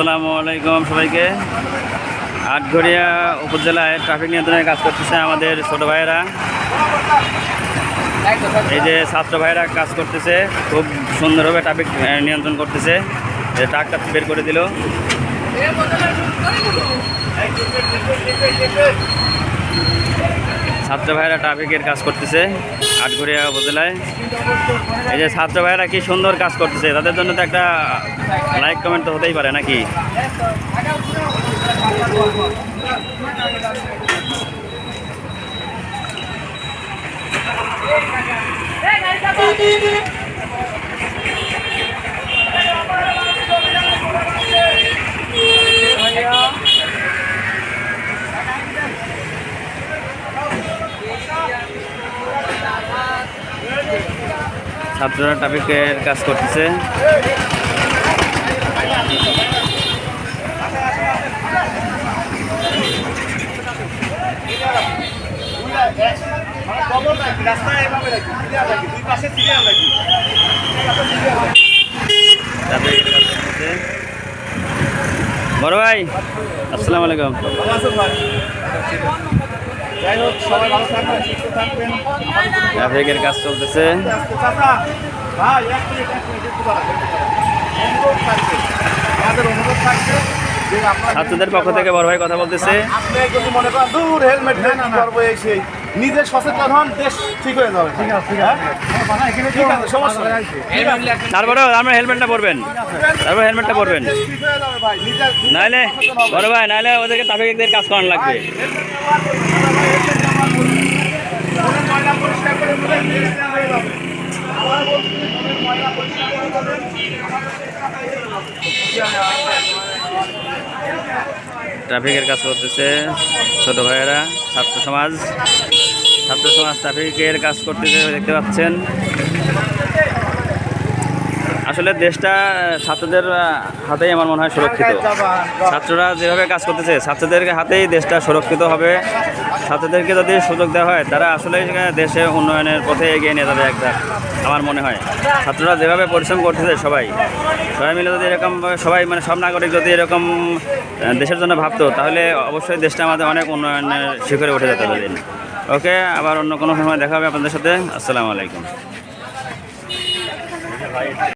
আসসালামু আলাইকুম সবাইকে। আটঘরিয়া উপজেলায় ট্রাফিক নিয়ন্ত্রণের কাজ করতেছে আমাদের ছোট ভাইয়েরা। এই যে ছাত্র ভাইয়েরা কাজ করতেছে, খুব সুন্দরভাবে ট্রাফিক নিয়ন্ত্রণ করতেছে। যে ট্রাকটা বের করে দিল। ছাত্র ভাইরা ট্রাফিকের কাজ করতেছে, আটঘরিয়া উপজেলায়। এই যে ছাত্র ভাইরা কি সুন্দর কাজ করতেছে, তাদের জন্য তো একটা লাইক কমেন্ট তো হতেই পারে নাকি? Thank ট্রাফিকের করতেছে। ট্রাফিকের কাজ করতেছে। বড় ভাই আসসালামু আলাইকুম। ট্রাফিকের কাজ চলতেছে। ছাত্রদের পক্ষ থেকে বড় ভাই কথা বলতেছে। আপনি যদি মনে করেন দূর হেলমেট নেই করব এই সেই নিজে সচেতন হন দেশ ঠিক হয়ে যাবে। ঠিক আছে ঠিক আছে। সমস্যা আছে। তারপরেও আমরা হেলমেটটা পরবেন। তারপর হেলমেটটা পরবেন। নাইলে বড় ভাই নাইলে ওদেরকে ট্রাফিকদের কাজ করানো লাগবে মনের ময়লা পরিষ্কার করে দিলে দেশ ঠিক হয়ে যাবে। আবার বলছি, মনের ময়লা পরিষ্কার করে দিলে ট্রাফিকের কাজ করতেছে ছোট ভাইয়েরা ছাত্র সমাজ। ছাত্র সমাজ ট্রাফিকের কাজ করতেছে দেখতে পাচ্ছেন। আসলে দেশটা ছাত্রদের হাতেই আমার মনে হয় সুরক্ষিত। ছাত্ররা যেভাবে কাজ করতেছে ছাত্রদের হাতেই দেশটা সুরক্ষিত হবে। ছাত্রদেরকে যদি সুযোগ দেওয়া হয়, তারা আসলে দেশে উন্নয়নের পথে এগিয়ে নিয়ে যাবে একটা, আমার মনে হয়। ছাত্ররা যেভাবে পরিশ্রম করতেছে সবাই সবাই মিলে যদি এরকম, সবাই মানে সব নাগরিক যদি এরকম দেশের জন্য ভাবতো, তাহলে অবশ্যই দেশটা আমাদের অনেক উন্নয়নের শিখরে উঠে যেতে পারে ওকে, আবার অন্য কোনো সময় দেখা হবে আপনাদের সাথে। আসসালামু আলাইকুম।